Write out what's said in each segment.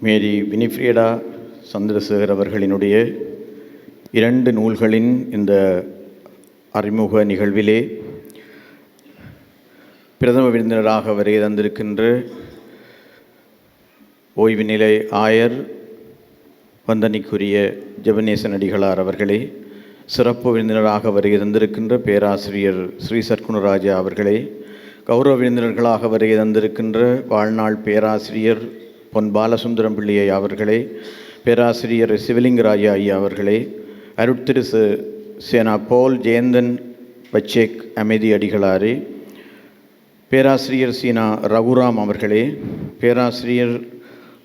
மேரி வினிஃப்ரியடா சந்திரசேகர் அவர்களினுடைய இரண்டு நூல்களின் இந்த அறிமுக நிகழ்விலே பிரதம விருந்தினராக வருகை தந்திருக்கின்ற ஓய்வு நிலை ஆயர் வந்தனிக்குரிய ஜெபநேசன் அடிகளார் அவர்களே சிறப்பு விருந்தினராக வருகை தந்திருக்கின்ற பேராசிரியர் ஸ்ரீ சர்க்குணராஜா அவர்களே கௌரவ விருந்தினர்களாக வருகை தந்திருக்கின்ற வாழ்நாள் பேராசிரியர் பொன் பாலசுந்தரம் பிள்ளையை அவர்களே பேராசிரியர் சிவலிங்கராஜா ஐயா அவர்களே அருட்திரு சேனா போல் ஜெயந்தன் பச்சேக் அமைதி அடிகளாரே பேராசிரியர் சீனா ரகுராம் அவர்களே பேராசிரியர்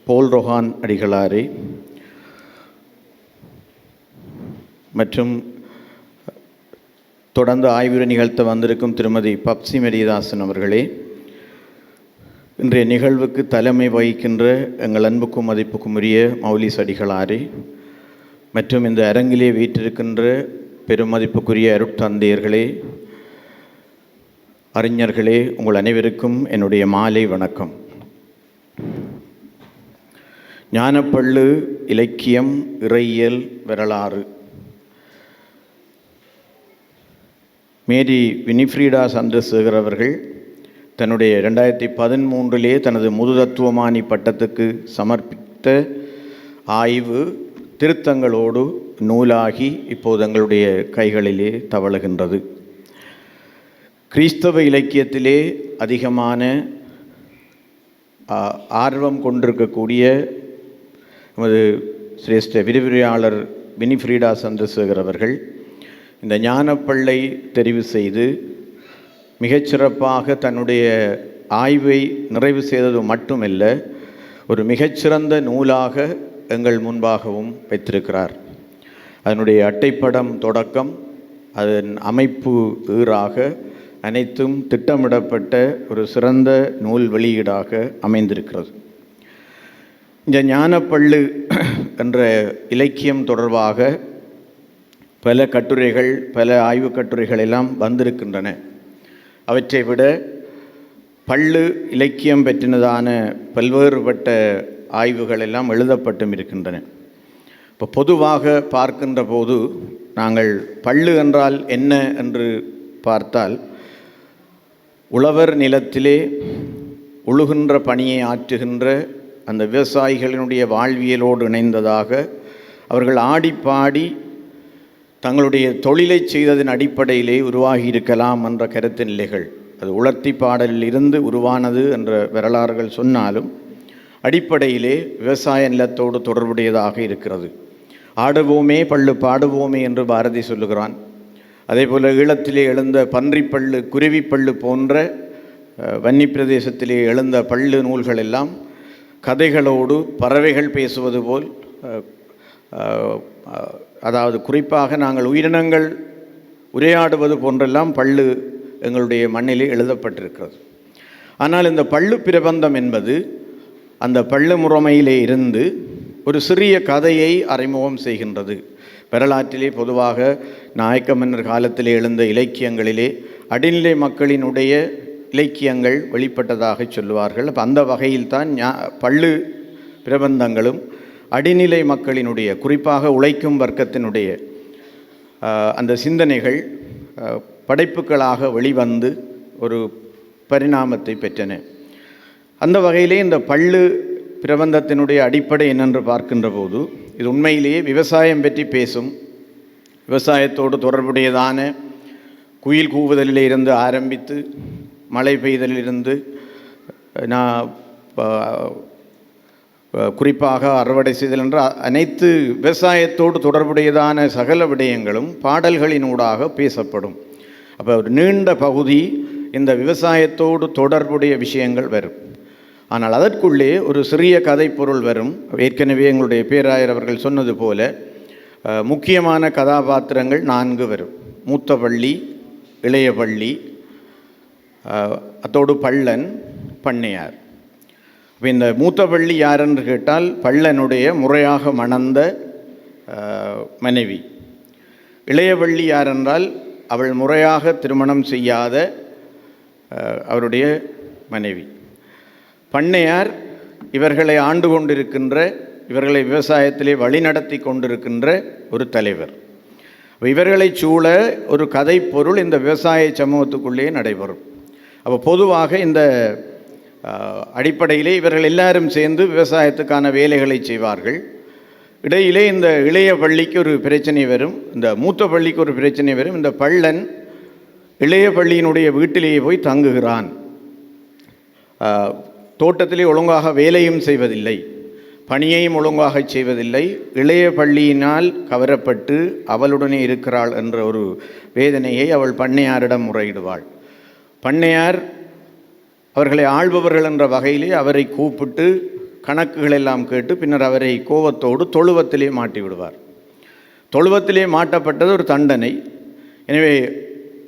போல் ரொஹான் அடிகளாரே மற்றும் தொடர்ந்து ஆய்வுரை நிகழ்த்த வந்திருக்கும் திருமதி பப்சி மெரிதாசன் அவர்களே இன்றைய நிகழ்வுக்கு தலைமை வகிக்கின்ற எங்கள் அன்புக்கும் மதிப்புக்கும் உரிய மௌலிஸ் அடிகளாரே மற்றும் இந்த அரங்கிலே வீற்றிருக்கின்ற பெருமதிப்புக்குரிய அருட்தந்தையர்களே அறிஞர்களே உங்கள் அனைவருக்கும் என்னுடைய மாலை வணக்கம். ஞானப்பள்ளு இலக்கியம் இறையியல் வரலாறு. மேரி வினிஃப்ரீடா சந்திரசேகர் அவர்கள் தன்னுடைய ரெண்டாயிரத்தி பதிமூன்றிலே தனது முதுதத்துவமானி பட்டத்துக்கு சமர்ப்பித்த ஆய்வு திருத்தங்களோடு நூலாகி இப்போது எங்களுடைய கைகளிலே தவழுகின்றது. கிறிஸ்தவ இலக்கியத்திலே அதிகமான ஆர்வம் கொண்டிருக்கக்கூடிய நமது சிரேஷ்ட விரிவுரையாளர் வினிஃப்ரீடா சந்திரசேகர் அவர்கள் இந்த ஞானப்பள்ளை தெரிவு செய்து மிகச்சிறப்பாக தன்னுடைய ஆய்வை நிறைவு செய்தது மட்டுமல்ல ஒரு மிகச்சிறந்த நூலாக எங்கள் முன்பாகவும் வைத்திருக்கிறார். அதனுடைய அட்டைப்படம் தொடக்கம் அதன் அமைப்பு ஈறாக அனைத்தும் திட்டமிடப்பட்ட ஒரு சிறந்த நூல் வெளியீடாக அமைந்திருக்கிறது. இந்த ஞானப்பள்ளு என்ற இலக்கியம் தொடர்பாக பல கட்டுரைகள் பல ஆய்வுக் கட்டுரைகள் எல்லாம் வந்திருக்கின்றன. அவற்றை விட பள்ளு இலக்கியம் பற்றினதான பல்வேறுபட்ட ஆய்வுகள் எல்லாம் எழுதப்பட்டும் இருக்கின்றன. இப்போ பொதுவாக பார்க்கின்ற போது நாங்கள் பள்ளு என்றால் என்ன என்று பார்த்தால் உழவர் நிலத்திலே உழுகின்ற பணியை ஆற்றுகின்ற அந்த விவசாயிகளினுடைய வாழ்வியலோடு இணைந்ததாக அவர்கள் ஆடிப்பாடி தங்களுடைய தொழிலை செய்ததன் அடிப்படையிலே உருவாகி இருக்கலாம் என்ற கருத்து நிலைகள். அது உலர்த்தி பாடலில் இருந்து உருவானது என்ற வரலாறுகள் சொன்னாலும் அடிப்படையிலே விவசாய நிலத்தோடு தொடர்புடையதாக இருக்கிறது. ஆடுவோமே பள்ளு பாடுவோமே என்று பாரதி சொல்லுகிறான். அதேபோல் ஈழத்திலே எழுந்த பன்றிப்பள்ளு குருவிப்பள்ளு போன்ற வன்னி பிரதேசத்திலே எழுந்த பள்ளு நூல்கள் எல்லாம் கதைகளோடு பறவைகள் பேசுவது போல் அதாவது குறிப்பாக நாங்கள் உயிரினங்கள் உரையாடுவது போன்றெல்லாம் பள்ளு எங்களுடைய மண்ணிலே எழுதப்பட்டிருக்கிறது. ஆனால் இந்த பள்ளு பிரபந்தம் என்பது அந்த பள்ளு முறைமையிலே இருந்து ஒரு சிறிய கதையை அறிமுகம் செய்கின்றது. வரலாற்றிலே பொதுவாக நாயக்க மன்னர் காலத்திலே எழுந்த இலக்கியங்களிலே அடிநிலை மக்களினுடைய இலக்கியங்கள் வெளிப்பட்டதாக சொல்லுவார்கள். அப்போ அந்த வகையில்தான் ஞா- பள்ளு பிரபந்தங்களும் அடிநிலை மக்களினுடைய குறிப்பாக உழைக்கும் வர்க்கத்தினுடைய அந்த சிந்தனைகள் படைப்புகளாக வெளிவந்து ஒரு பரிணாமத்தை பெற்றன. அந்த வகையிலே இந்த பள்ளு பிரபந்தத்தினுடைய அடிப்படை என்னென்று பார்க்கின்ற போது இது உண்மையிலேயே விவசாயம் பற்றி பேசும் விவசாயத்தோடு தொடர்புடையதான குயில் கூவுதலில் இருந்து ஆரம்பித்து மழை பெய்தலிலிருந்து நான் குறிப்பாக அறுவடை செய்தல் என்ற அனைத்து விவசாயத்தோடு தொடர்புடையதான சகல விடயங்களும் பாடல்களினூடாக பேசப்படும். அப்போ ஒரு நீண்ட பகுதி இந்த விவசாயத்தோடு தொடர்புடைய விஷயங்கள் வரும். ஆனால் அதற்குள்ளே ஒரு சிறிய கதை பொருள் வரும். ஏற்கனவே எங்களுடைய பேராயர் அவர்கள் சொன்னது போல முக்கியமான கதாபாத்திரங்கள் நான்கு வரும். மூத்த பள்ளி இளைய பள்ளி அத்தோடு பள்ளன் பண்ணையார். இப்போ இந்த மூத்தவள்ளி யாருன்னு யாரென்று கேட்டால் பள்ளனுடைய முறையாக மணந்த மனைவி. இளையவள்ளி யாரென்றால் அவள் முறையாக திருமணம் செய்யாத அவருடைய மனைவி. பண்ணையார் இவர்களை ஆண்டு கொண்டிருக்கின்ற இவர்களை விவசாயத்திலே வழிநடத்தி கொண்டிருக்கின்ற ஒரு தலைவர். இவர்களை இவர்களைச் சூழ ஒரு கதை பொருள் இந்த விவசாய சமூகத்துக்குள்ளேயே நடைபெறும். அப்போ பொதுவாக இந்த அடிப்படையிலே இவர்கள் எல்லாரும் சேர்ந்து விவசாயத்துக்கான வேலைகளை செய்வார்கள். இடையிலே இந்த இளைய பள்ளிக்கு ஒரு பிரச்சனை வரும். இந்த மூத்த பள்ளிக்கு ஒரு பிரச்சனை வரும். இந்த பள்ளன் இளைய பள்ளியினுடைய வீட்டிலேயே போய் தங்குகிறான். தோட்டத்திலே ஒழுங்காக வேலையும் செய்வதில்லை. பணியையும் ஒழுங்காக செய்வதில்லை. இளைய பள்ளியினால் கவரப்பட்டு அவளுடனே இருக்கிறாள் என்ற ஒரு வேதனையை அவள் பண்ணையாரிடம் முறையிடுவாள். பண்ணையார் அவர்களை ஆள்பவர்கள் என்ற வகையிலே அவரை கூப்பிட்டு கணக்குகள் எல்லாம் கேட்டு பின்னர் அவரை கோபத்தோடு தொழுவத்திலே மாட்டி விடுவார் தொழுவத்திலே மாட்டப்பட்டது ஒரு தண்டனை. எனவே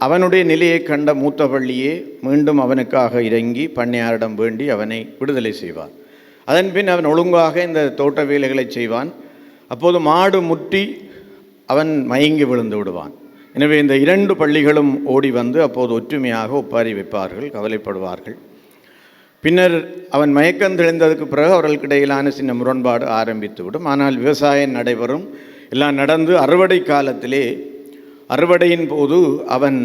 அவனுடைய நிலையை கண்ட மூத்த பள்ளியே மீண்டும் அவனுக்காக இறங்கி பண்ணையாரிடம் வேண்டி அவனை விடுதலை செய்வார். அதன்பின் அவன் ஒழுங்காக இந்த தோட்ட வேலைகளை செய்வான். அப்போது மாடு முட்டி அவன் மயங்கி விழுந்து விடுவான். எனவே இந்த இரண்டு பள்ளிகளும் ஓடி வந்து அப்போது ஒற்றுமையாக ஒப்பாரி வைப்பார்கள் கவலைப்படுவார்கள். பின்னர் அவன் மயக்கம் தெளிந்ததுக்கு பிறகு அவர்களுக்கு இடையிலான சின்ன முரண்பாடு ஆரம்பித்துவிடும். ஆனால் விவசாயம் நடைபெறும். எல்லாம் நடந்து அறுவடை காலத்திலே அறுவடையின் போது அவன்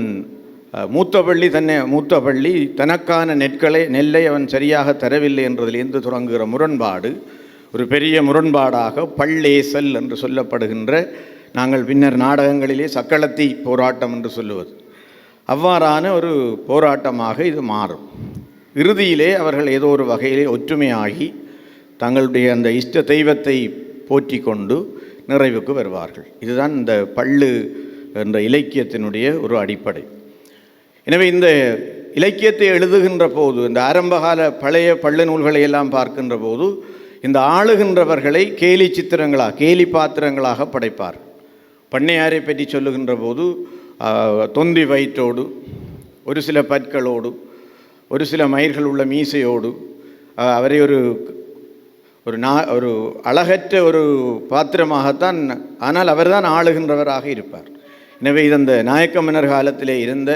மூத்த பள்ளி தன்னை மூத்த பள்ளி தனக்கான நெற்களை நெல்லை அவன் சரியாக தரவில்லை என்றதிலிருந்து தொடங்குகிற முரண்பாடு ஒரு பெரிய முரண்பாடாக பள்ளேசல் என்று சொல்லப்படுகின்ற நாங்கள் பின்னர் நாடகங்களிலே சக்களத்தி போராட்டம் என்று சொல்லுவது. அவ்வாறான ஒரு போராட்டமாக இது மாறும். இறுதியிலே அவர்கள் ஏதோ ஒரு வகையிலே ஒற்றுமையாகி தங்களுடைய அந்த இஷ்ட தெய்வத்தை போற்றி கொண்டு நிறைவுக்கு வருவார்கள். இதுதான் இந்த பள்ளு என்ற இலக்கியத்தினுடைய ஒரு அடிப்படை. எனவே இந்த இலக்கியத்தை எழுதுகின்ற போது இந்த ஆரம்பகால பழைய பள்ளு நூல்களை எல்லாம் பார்க்கின்ற போது இந்த ஆளுகின்றவர்களை கேலி சித்திரங்களாக கேலி பாத்திரங்களாக படைப்பார். பண்ணையாரை பற்றி சொல்லுகின்ற போது தொந்தி வயிற்றோடு ஒரு சில பற்களோடு ஒரு சில மயிர்கள் உள்ள மீசையோடு அவரை ஒரு ஒரு நா ஒரு அழகற்ற ஒரு பாத்திரமாகத்தான் ஆனால் அவர்தான் ஆளுகின்றவராக இருப்பார். எனவே இது அந்த நாயக்க மன்னர் காலத்திலே இருந்த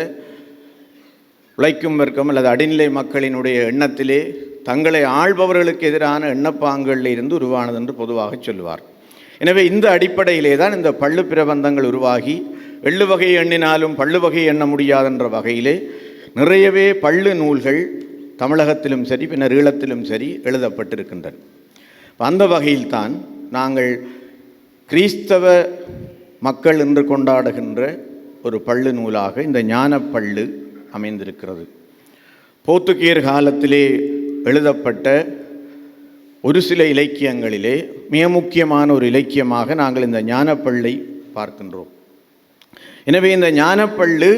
உழைக்கும் வர்க்கம் அல்லது அடிநிலை மக்களினுடைய எண்ணத்திலே தங்களை ஆள்பவர்களுக்கு எதிரான எண்ணப்பாங்களில் இருந்து உருவானது என்று பொதுவாக சொல்லுவார். எனவே இந்த அடிப்படையிலே தான் இந்த பள்ளு பிரபந்தங்கள் உருவாகி எள்ளு வகை எண்ணினாலும் பள்ளு வகை எண்ண முடியாதென்ற வகையிலே நிறையவே பள்ளு நூல்கள் தமிழகத்திலும் சரி பின்னர் ஈழத்திலும் சரி எழுதப்பட்டிருக்கின்றன. அந்த வகையில்தான் நாங்கள் கிறிஸ்தவ மக்கள் என்று கொண்டாடுகின்ற ஒரு பள்ளு நூலாக இந்த ஞானப்பள்ளு அமைந்திருக்கிறது. போர்த்துகீயர் காலத்திலே எழுதப்பட்ட ஒரு சில இலக்கியங்களிலே மிக முக்கியமான ஒரு இலக்கியமாக நாங்கள் இந்த ஞானப்பள்ளை பார்க்கின்றோம். எனவே இந்த ஞானப்பள்ளு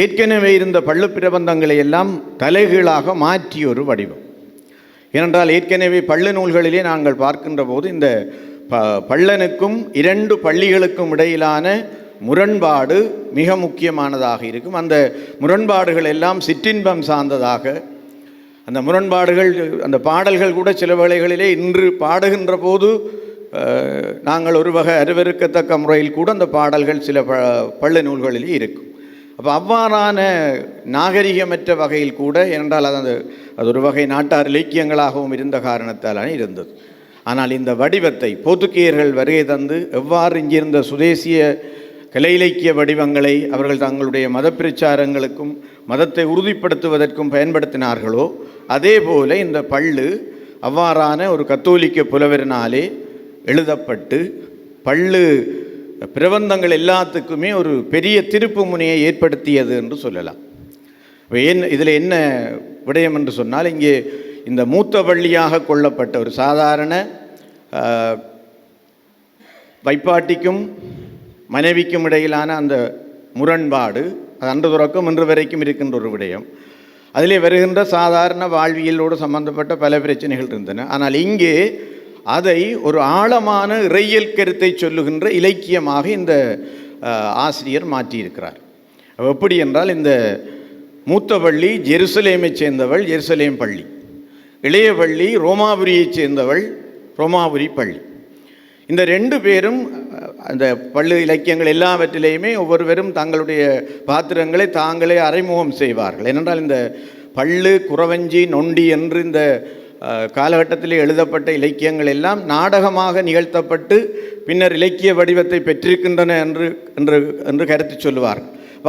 ஏற்கனவே இருந்த பள்ளு பிரபந்தங்களை எல்லாம் தலைகீழாக மாற்றிய ஒரு வடிவம். ஏனென்றால் ஏற்கனவே பள்ளு நூல்களிலே நாங்கள் பார்க்கின்ற போது இந்த ப பள்ளனுக்கும் இரண்டு பள்ளிகளுக்கும் இடையிலான முரண்பாடு மிக முக்கியமானதாக இருக்கும். அந்த முரண்பாடுகள் எல்லாம் சிற்றின்பம் சார்ந்ததாக அந்த முரண்பாடுகள் அந்த பாடல்கள் கூட சில வேளைகளிலே இன்று பாடுகின்ற போது நாங்கள் ஒரு வகை அருவருக்கத்தக்க முறையில் கூட அந்த பாடல்கள் சில ப பள்ளு நூல்களிலே இருக்கும். அப்போ அவ்வாறான நாகரிகமற்ற வகையில் கூட ஏனென்றால் அது அந்த- அது ஒரு வகை நாட்டார் இலக்கியங்களாகவும் இருந்த காரணத்தாலான இருந்தது. ஆனால் இந்த வடிவத்தை போர்த்துகீயர்கள் வருகை தந்து எவ்வாறு இங்கிருந்த சுதேசிய கலை இலக்கிய வடிவங்களை அவர்கள் தங்களுடைய மத பிரச்சாரங்களுக்கும் மதத்தை உறுதிப்படுத்துவதற்கும் பயன்படுத்தினார்களோ அதே போல இந்த பள்ளு அவ்வாறான ஒரு கத்தோலிக்க புலவரினாலே எழுதப்பட்டு பள்ளு பிரபந்தங்கள் எல்லாத்துக்குமே ஒரு பெரிய திருப்பு முனையை ஏற்படுத்தியது என்று சொல்லலாம். இப்ப என்ன இதில் என்ன விடயம் என்று சொன்னால் இங்கே இந்த மூத்த வள்ளியாக கொள்ளப்பட்ட ஒரு சாதாரண வைப்பாட்டிக்கும் மனைவிக்கும் இடையிலான அந்த முரண்பாடு அது அன்று துறக்கம் இன்று வரைக்கும் இருக்கின்ற ஒரு விடயம். அதிலே வருகின்ற சாதாரண வாழ்வியலோடு சம்பந்தப்பட்ட பல பிரச்சனைகள் இருந்தன. ஆனால் இங்கே அதை ஒரு ஆழமான இறையியல் கருத்தை சொல்லுகின்ற இலக்கியமாக இந்த ஆசிரியர் மாற்றியிருக்கிறார். எப்படி என்றால் இந்த மூத்த பள்ளி ஜெருசலேமைச் சேர்ந்தவள் ஜெருசலேம் பள்ளி. இளைய பள்ளி ரோமாபுரியைச் சேர்ந்தவள் ரோமாபுரி பள்ளி. இந்த ரெண்டு பேரும் அந்த பள்ளு இலக்கியங்கள் எல்லாவற்றிலேயுமே ஒவ்வொருவரும் தங்களுடைய பாத்திரங்களை தாங்களே அறிமுகம் செய்வார்கள். ஏனென்றால் இந்த பள்ளு குறவஞ்சி நொண்டி என்று இந்த காலகட்டத்தில் எழுதப்பட்ட இலக்கியங்கள் எல்லாம் நாடகமாக நிகழ்த்தப்பட்டு பின்னர் இலக்கிய வடிவத்தை பெற்றிருக்கின்றன என்று என்று என்று கருத்து சொல்லுவார்.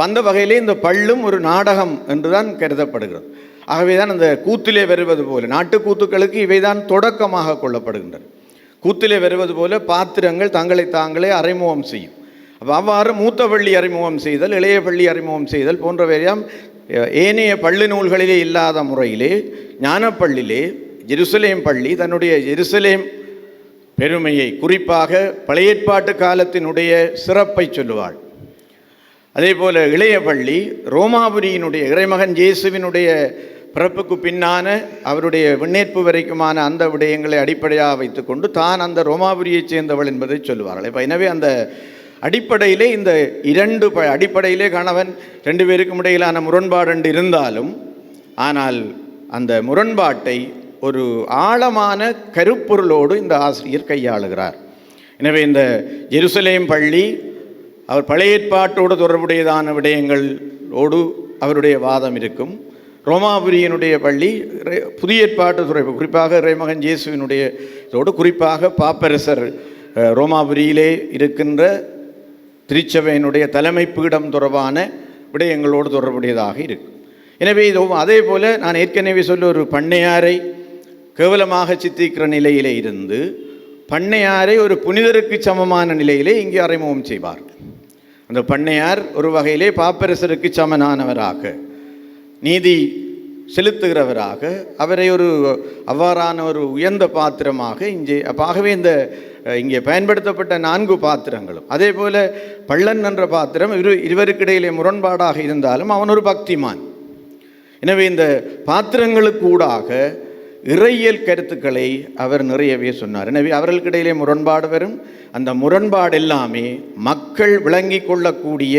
அந்த வகையிலே இந்த பள்ளும் ஒரு நாடகம் என்றுதான் கருதப்படுகிறது. ஆகவே தான் அந்த கூத்திலே வருவது போல நாட்டுக்கூத்துக்களுக்கு இவைதான் தொடக்கமாக கொள்ளப்படுகின்றன. கூத்திலே வருவது போல பாத்திரங்கள் தங்களை தாங்களே அறிமுகம் செய்யும். அப்போ அவ்வாறு மூத்த பள்ளி அறிமுகம் செய்தல் இளைய பள்ளி அறிமுகம் செய்தல் போன்றவையாம் ஏனைய பள்ளி நூல்களிலே இல்லாத முறையிலே ஞானப்பள்ளிலே ஜெருசலேம் பள்ளி தன்னுடைய ஜெருசலேம் பெருமையை குறிப்பாக பழையற்பாட்டு காலத்தினுடைய சிறப்பை சொல்லுவாள். அதே போல் இளைய பள்ளி ரோமாபுரியினுடைய இறைமகன் இயேசுவினுடைய பிறப்புக்கு பின்னான அவருடைய விண்ணேற்பு வரைக்குமான அந்த விடயங்களை அடிப்படையாக வைத்துக்கொண்டு தான் அந்த ரோமாபுரியைச் சேர்ந்தவள் என்பதை சொல்லுவார்கள். இப்போ எனவே அந்த அடிப்படையிலே இந்த இரண்டு ப அடிப்படையிலே கணவன் ரெண்டு பேருக்கும் இடையிலான முரண்பாடு என்று இருந்தாலும் ஆனால் அந்த முரண்பாட்டை ஒரு ஆழமான கருப்பொருளோடு இந்த ஆசிரியர் கையாளுகிறார். எனவே இந்த ஜெருசலேம் பள்ளி அவர் பழைய ஏற்பாட்டோடு தொடர்புடையதான விடயங்களோடு அவருடைய வாதம் இருக்கும். ரோமாபுரியனுடைய பள்ளி புதிய ஏற்பாட்டு துறை குறிப்பாக இறைமகன் இயேசுவினுடைய இதோடு குறிப்பாக பாப்பரசர் ரோமாபுரியிலே இருக்கின்ற திருச்சபையினுடைய தலைமை பீடம் தொடர்பான விடயங்களோடு தொடர்புடையதாக இருக்கும். எனவே இது அதே போல் நான் ஏற்கனவே சொல்ல ஒரு பண்ணையாரை கேவலமாக சித்திக்கிற நிலையிலே இருந்து பண்ணையாரை ஒரு புனிதருக்கு சமமான நிலையிலே இங்கே அறிமுகம் செய்வார். அந்த பண்ணையார் ஒரு வகையிலே பாப்பரசருக்கு சமனானவராக நீதி செலுத்துகிறவராக அவரை ஒரு அவ்வாறான ஒரு உயர்ந்த பாத்திரமாக இங்கே அப்பாகவே இந்த இங்கே பயன்படுத்தப்பட்ட நான்கு பாத்திரங்களும் அதே போல பள்ளன் என்ற பாத்திரம் இரு இருவருக்கிடையிலே முரண்பாடாக இருந்தாலும் அவன் ஒரு பக்திமான். எனவே இந்த பாத்திரங்களுக்கு கூடாக இறையியல் கருத்துக்களை அவர் நிறையவே சொன்னார். எனவே அவர்களுக்கிடையிலே முரண்பாடு வரும். அந்த முரண்பாடு எல்லாமே மக்கள் விளங்கி கொள்ளக்கூடிய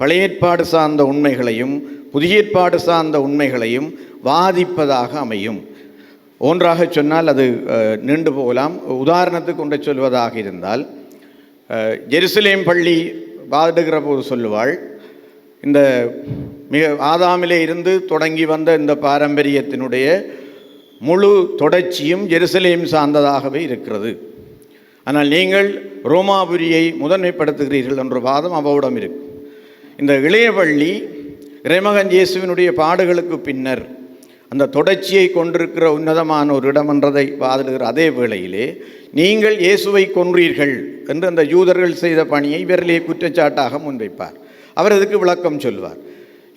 பழையற்பாடு சார்ந்த உண்மைகளையும் புதிய ஏற்பாடு சார்ந்த உண்மைகளையும் வாதிப்பதாக அமையும். ஒன்றாக சொன்னால் அது நீண்டு போகலாம். உதாரணத்துக்கு ஒன்றை சொல்வதாக இருந்தால் ஜெருசலேம் பள்ளி வாடுகிற போது சொல்லுவாள் இந்த மிக ஆதாமிலே இருந்து தொடங்கி வந்த இந்த பாரம்பரியத்தினுடைய முழு தொடர்ச்சியும் ஜெருசலேம் சார்ந்ததாகவே இருக்கிறது. ஆனால் நீங்கள் ரோமாபுரியை முதன்மைப்படுத்துகிறீர்கள் என்ற வாதம் அவரிடம் இருக்கு. இந்த இளையவள்ளி இறைமகன் இயேசுவினுடைய பாடுகளுக்கு பின்னர் அந்த தொடர்ச்சியை கொண்டிருக்கிற உன்னதமான ஒரு இடம் என்றதை வாதிடுகிற அதே வேளையிலே நீங்கள் இயேசுவை கொன்றீர்கள் என்று அந்த யூதர்கள் செய்த பணியை விரலே குற்றச்சாட்டாக முன்வைப்பார். அவர் அதுக்கு விளக்கம் சொல்வார்.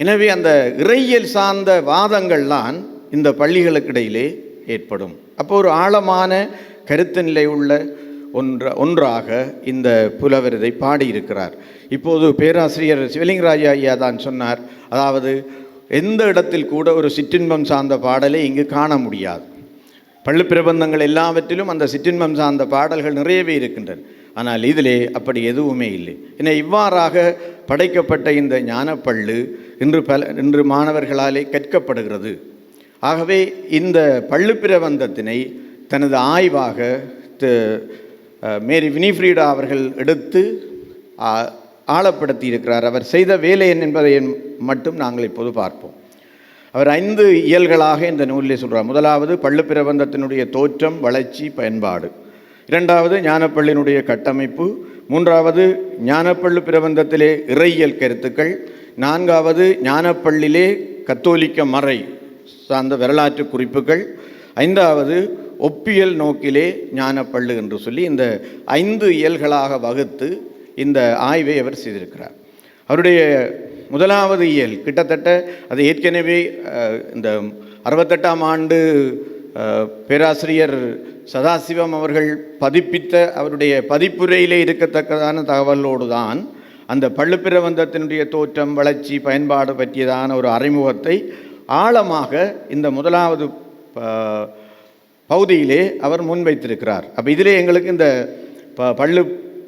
எனவே அந்த இறையியல் சார்ந்த வாதங்கள்லாம் இந்த பள்ளிகளுக்கிடையிலே ஏற்படும். அப்போ ஒரு ஆழமான கருத்து நிலை உள்ள ஒன்ற ஒன்றாக இந்த புலவர் இதை பாடியிருக்கிறார். இப்போது பேராசிரியர் சிவலிங்கராஜ ஐயா தான் சொன்னார் அதாவது எந்த இடத்தில் கூட ஒரு சிற்றின்பம் சார்ந்த பாடலை இங்கு காண முடியாது. பள்ளி பிரபந்தங்கள் எல்லாவற்றிலும் அந்த சிற்றின்பம் சார்ந்த பாடல்கள் நிறையவே இருக்கின்றன. ஆனால் இதிலே அப்படி எதுவுமே இல்லை. என இவ்வாறாக படைக்கப்பட்ட இந்த ஞானப்பள்ளு இன்று பல இன்று மாணவர்களாலே கற்கப்படுகிறது. ஆகவே இந்த பள்ளு பிரபந்தத்தினை தனது ஆய்வாக த- மேரி வினிஃப்ரீடா அவர்கள் எடுத்து ஆழப்படுத்தி இருக்கிறார் அவர் செய்த வேலை என்ன என்பதை மட்டும் நாங்கள் இப்போது பார்ப்போம். அவர் ஐந்து இயல்களாக இந்த நூலிலே சொல்கிறார் முதலாவது பள்ளு பிரபந்தத்தினுடைய தோற்றம் வளர்ச்சி பயன்பாடு. இரண்டாவது ஞானப்பள்ளியினுடைய கட்டமைப்பு. மூன்றாவது ஞானப்பள்ளு பிரபந்தத்திலே இறையியல் கருத்துக்கள். நான்காவது ஞானப்பள்ளிலே கத்தோலிக்க மறை. சார்ந்த வரலாற்று குறிப்புகள். ஐந்தாவது ஒப்பியல் நோக்கிலே ஞானப்பள்ளு என்று சொல்லி இந்த ஐந்து இயல்களாக வகுத்து இந்த ஆய்வை அவர் செய்திருக்கிறார். அவருடைய முதலாவது இயல் கிட்டத்தட்ட அது ஏற்கனவே இந்த அறுபத்தெட்டாம் ஆண்டு பேராசிரியர் சதாசிவம் அவர்கள் பதிப்பித்த அவருடைய பதிப்புரையிலே இருக்கத்தக்கதான தகவலோடு தான் அந்த பள்ளுப்பிரபந்தத்தினுடைய தோற்றம் வளர்ச்சி பயன்பாடு பற்றியதான ஒரு அறிமுகத்தை ஆழமாக இந்த முதலாவது ப- பகுதியிலே அவர் முன்வைத்திருக்கிறார். அப்போ இதிலே எங்களுக்கு இந்த ப பள்ளு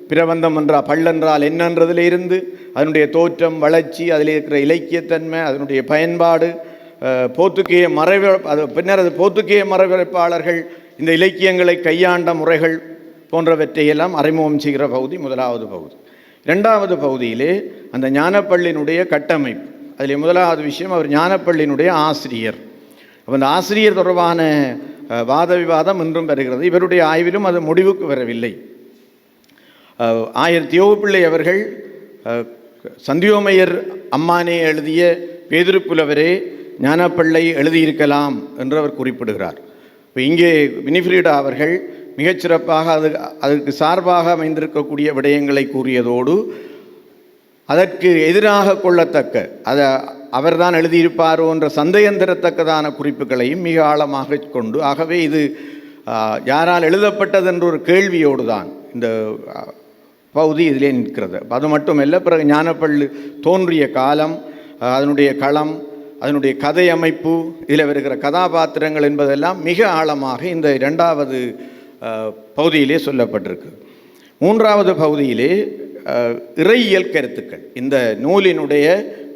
பிரபந்தம் என்றால் பள்ளென்றால் என்னன்றதுல இருந்து அதனுடைய தோற்றம் வளர்ச்சி அதில் இருக்கிற இலக்கியத்தன்மை அதனுடைய பயன்பாடு போர்த்துக்கேய போர்த்துகேய மறைவ அது பின்னர் அது போர்த்துகேய மறைவழைப்பாளர்கள் இந்த இலக்கியங்களை கையாண்ட முறைகள் போன்றவற்றையெல்லாம் அறிமுகம் செய்கிற பகுதி முதலாவது பகுதி. இரண்டாவது பகுதியிலே அந்த ஞானப்பள்ளியினுடைய கட்டமைப்பு. அதில் முதலாவது விஷயம் அவர் ஞானப்பள்ளியினுடைய ஆசிரியர். அப்போ அந்த ஆசிரியர் தொடர்பான வாத விவாதம் இன்றும் வருகிறது. இவருடைய ஆய்விலும் அது முடிவுக்கு வரவில்லை. ஆயர் தியோபிள்ளை அவர்கள் சந்தியோமையர் அம்மானே எழுதிய பேதிருப்புலவரே ஞானப்பள்ளை எழுதியிருக்கலாம் என்று அவர் குறிப்பிடுகிறார். இப்போ இங்கே வினிஃப்ரீடா அவர்கள் மிகச்சிறப்பாக அது அதற்கு சார்பாக அமைந்திருக்கக்கூடிய விடயங்களை கூறியதோடு அதற்கு எதிராக கொள்ளத்தக்க அதை அவர்தான் எழுதியிருப்பாரோ என்ற சந்தேகம் தரத்தக்கதான குறிப்புகளையும் மிக ஆழமாக கொண்டு ஆகவே இது யாரால் எழுதப்பட்டது என்ற ஒரு கேள்வியோடு தான் இந்த பகுதி இதிலே நிற்கிறது. அது மட்டுமல்ல பிறகு ஞானப்பள்ளு தோன்றிய காலம் அதனுடைய களம் அதனுடைய கதை அமைப்பு இதில் வருகிற கதாபாத்திரங்கள் என்பதெல்லாம் மிக ஆழமாக இந்த இரண்டாவது பகுதியிலே சொல்லப்பட்டிருக்கு. மூன்றாவது பகுதியிலே இறையியல் கருத்துக்கள். இந்த நூலினுடைய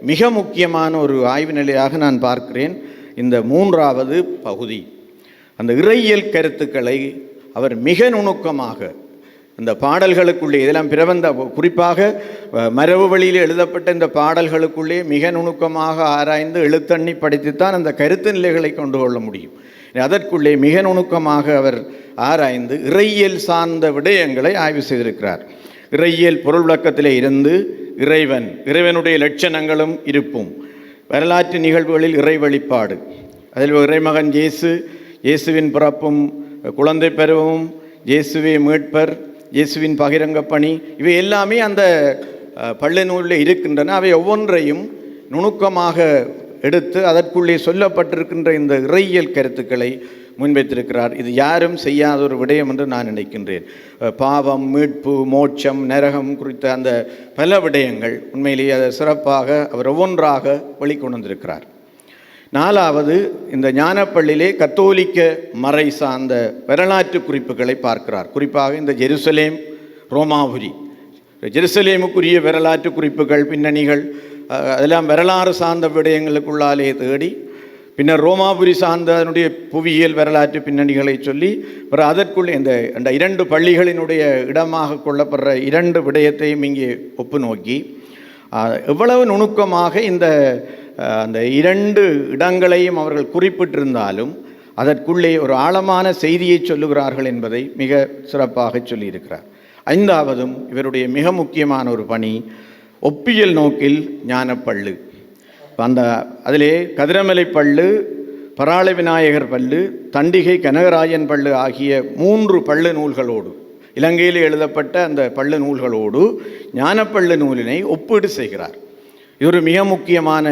மிக முக்கியமான ஒரு ஆய்வு நிலையாக நான் பார்க்கிறேன். இந்த மூன்றாவது பகுதி. அந்த இறையியல் கருத்துக்களை அவர் மிக நுணுக்கமாக இந்த பாடல்களுக்குள்ளே இதெல்லாம் பிரபந்த குறிப்பாக மரபு வழியில் எழுதப்பட்ட இந்த பாடல்களுக்குள்ளே மிக நுணுக்கமாக ஆராய்ந்து எழுத்தண்ணி படித்துத்தான் அந்த கருத்து நிலைகளை கொண்டு கொள்ள முடியும். அதற்குள்ளே மிக நுணுக்கமாக அவர் ஆராய்ந்து இறையியல் சார்ந்த விடயங்களை ஆய்வு செய்திருக்கிறார். இறையியல் பொருள் விளக்கத்திலே இருந்து இறைவன் இறைவனுடைய லட்சணங்களும் இருப்பும். வரலாற்று நிகழ்வுகளில் இறை வழிபாடு. அதில் இறைமகன் இயேசு இயேசுவின் பிறப்பும் குழந்தை பருவமும் இயேசுவே மீட்பர் இயேசுவின் பகிரங்க பணி இவை எல்லாமே அந்த பள்ளி நூலில் இருக்கின்றன. அவை ஒவ்வொன்றையும் நுணுக்கமாக எடுத்து அதற்குள்ளே சொல்லப்பட்டிருக்கின்ற இந்த இறையியல் கருத்துக்களை முன்வைத்திருக்கிறார். இது யாரும் செய்யாத ஒரு விடயம் என்று நான் நினைக்கின்றேன். பாவம் மீட்பு மோட்சம் நரகம் குறித்த அந்த பல விடயங்கள் உண்மையிலேயே அதை சிறப்பாக அவர் ஒவ்வொன்றாக வெளிக்கொண்டிருக்கிறார் நாலாவது இந்த ஞானப்பள்ளியிலே கத்தோலிக்க மறை சார்ந்த வரலாற்று குறிப்புகளை பார்க்கிறார். குறிப்பாக இந்த ஜெருசலேம் ரோமாபுரி. ஜெருசலேமுக்குரிய வரலாற்று குறிப்புகள் பின்னணிகள் அதெல்லாம் வரலாறு சார்ந்த விடயங்களுக்குள்ளாலே தேடி பின்னர் ரோமாபுரி சார்ந்த அதனுடைய புவியியல் வரலாற்று பின்னணிகளை சொல்லி பிறகு அதற்குள் இந்த அந்த இரண்டு பள்ளிகளினுடைய இடமாக கொள்ளப்படுற இரண்டு விடயத்தையும் இங்கே ஒப்பு நோக்கி எவ்வளவு நுணுக்கமாக இந்த அந்த இரண்டு இடங்களையும் அவர்கள் குறிப்பிட்டிருந்தாலும் அதற்குள்ளே ஒரு ஆழமான செய்தியை சொல்லுகிறார்கள் என்பதை மிக சிறப்பாக சொல்லியிருக்கிறார். ஐந்தாவதும் இவருடைய மிக முக்கியமான ஒரு பணி ஒப்பியல் நோக்கில் ஞானப்பள்ளு. அந்த அதிலே கதிரமலை பள்ளு பராள விநாயகர் பள்ளு தண்டிகை கனகராயன் பள்ளு ஆகிய மூன்று பள்ளு நூல்களோடு இலங்கையில் எழுதப்பட்ட அந்த பள்ளு நூல்களோடு ஞானப்பள்ளு நூலினை ஒப்பீடு செய்கிறார். இது ஒரு மிக முக்கியமான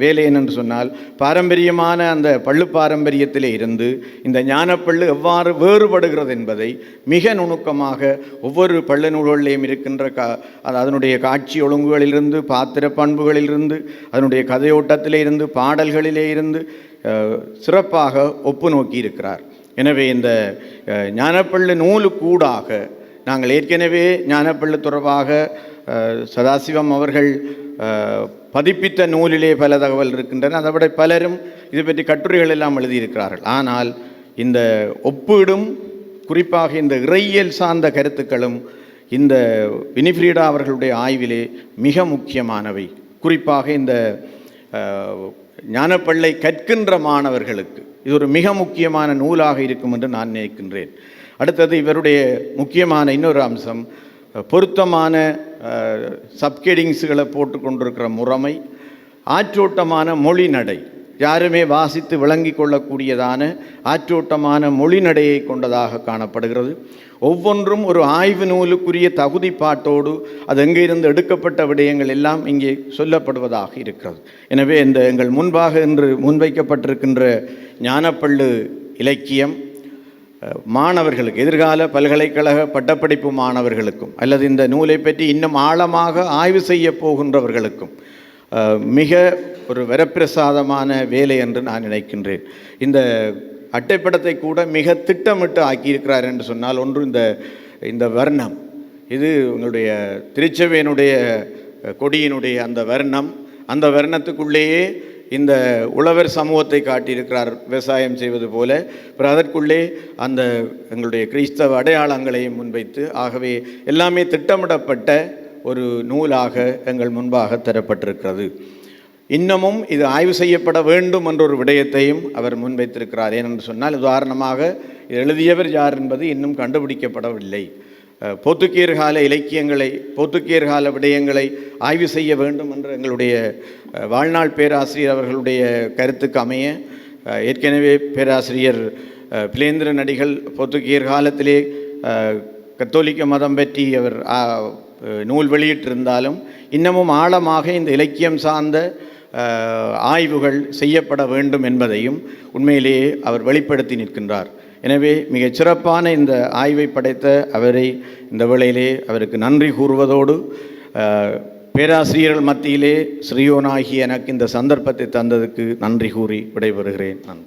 வேலை என்னென்று சொன்னால் பாரம்பரியமான அந்த பள்ளு பாரம்பரியத்திலே இருந்து இந்த ஞானப்பள்ளு எவ்வாறு வேறுபடுகிறது என்பதை மிக நுணுக்கமாக ஒவ்வொரு பள்ளு நூல்களிலேயும் இருக்கின்ற கா அதனுடைய காட்சி ஒழுங்குகளிலிருந்து பாத்திர பண்புகளிலிருந்து அதனுடைய கதையோட்டத்திலே இருந்து பாடல்களிலே இருந்து சிறப்பாக ஒப்பு நோக்கி இருக்கிறார். எனவே இந்த ஞானப்பள்ளு நூலுக்கூடாக நாங்கள் ஏற்கனவே ஞானப்பள்ளு தொடர்பாக சதாசிவம் அவர்கள் பதிப்பித்த நூலிலே பல தகவல் இருக்கின்றன. அதை விட பலரும் இது பற்றி கட்டுரைகள் எல்லாம் எழுதியிருக்கிறார்கள். ஆனால் இந்த ஒப்பீடும் குறிப்பாக இந்த இறையியல் சார்ந்த கருத்துக்களும் இந்த வினிஃப்ரீடா அவர்களுடைய ஆய்விலே மிக முக்கியமானவை. குறிப்பாக இந்த ஞானப்பள்ளை கற்கின்ற மாணவர்களுக்கு இது ஒரு மிக முக்கியமான நூலாக இருக்கும் என்று நான் நினைக்கின்றேன். அடுத்தது இவருடைய முக்கியமான இன்னொரு அம்சம் பொருத்தமான சப்கெடிங்ஸுகளை போட்டு கொண்டிருக்கிற முறைமை ஆற்றோட்டமான மொழி நடை யாருமே வாசித்து விளங்கி கொள்ளக்கூடியதான ஆற்றோட்டமான மொழி நடையை கொண்டதாக காணப்படுகிறது. ஒவ்வொன்றும் ஒரு ஆய்வு நூலுக்குரிய தகுதிப்பாட்டோடு அது எங்கிருந்து எடுக்கப்பட்ட விடயங்கள் எல்லாம் இங்கே சொல்லப்படுவதாக இருக்கிறது. எனவே இந்த எங்கள் முன்பாக இன்று முன்வைக்கப்பட்டிருக்கின்ற ஞானப்பள்ளு இலக்கியம் மாணவர்களுக்கு எதிர்கால பல்கலைக்கழக பட்டப்படிப்பு மாணவர்களுக்கும் அல்லது இந்த நூலை பற்றி இன்னும் ஆழமாக ஆய்வு செய்ய போகின்றவர்களுக்கும் மிக ஒரு வரப்பிரசாதமான வேலை என்று நான் நினைக்கின்றேன். இந்த அட்டைப்படத்தை கூட மிக திட்டமிட்டு ஆக்கியிருக்கிறார் என்று சொன்னால் ஒன்று இந்த இந்த வர்ணம். இது உங்களுடைய திருச்சபையினுடைய கொடியினுடைய அந்த வர்ணம். அந்த வர்ணத்துக்குள்ளேயே இந்த உழவர் சமூகத்தை காட்டியிருக்கிறார் விவசாயம் செய்வது போல அப்புறம் அதற்குள்ளே அந்த எங்களுடைய கிறிஸ்தவ அடையாளங்களையும் முன்வைத்து ஆகவே எல்லாமே திட்டமிடப்பட்ட ஒரு நூலாக எங்கள் முன்பாக தரப்பட்டிருக்கிறது. இன்னமும் இது ஆய்வு செய்யப்பட வேண்டும் என்ற ஒரு விடயத்தையும் அவர் முன்வைத்திருக்கிறார். ஏனென்று சொன்னால் உதாரணமாக இது எழுதியவர் யார் என்பது இன்னும் கண்டுபிடிக்கப்படவில்லை. அஹ், கால இலக்கியங்களை போர்த்துகீயர் கால விடயங்களை ஆய்வு செய்ய வேண்டும் என்ற எங்களுடைய வாழ்நாள் பேராசிரியர் அவர்களுடைய கருத்துக்கு அமைய ஏற்கனவே பேராசிரியர் அஹ், நடிகள் அடிகள் காலத்திலே கத்தோலிக்க மதம் பற்றி அவர் நூல் வெளியிட்டிருந்தாலும் இன்னமும் ஆழமாக இந்த இலக்கியம் சார்ந்த ஆய்வுகள் செய்யப்பட வேண்டும் என்பதையும் உண்மையிலேயே அவர் வெளிப்படுத்தி நிற்கின்றார். எனவே மிகச் சிறப்பான இந்த ஆய்வை படைத்த அவரை இந்த வேளையிலே அவருக்கு நன்றி கூறுவதோடு பேராசிரியர்கள் மத்தியிலே ஸ்ரீயோனாகி எனக்கு இந்த சந்தர்ப்பத்தை தந்ததுக்கு நன்றி கூறி விடைபெறுகிறேன். நன்றி.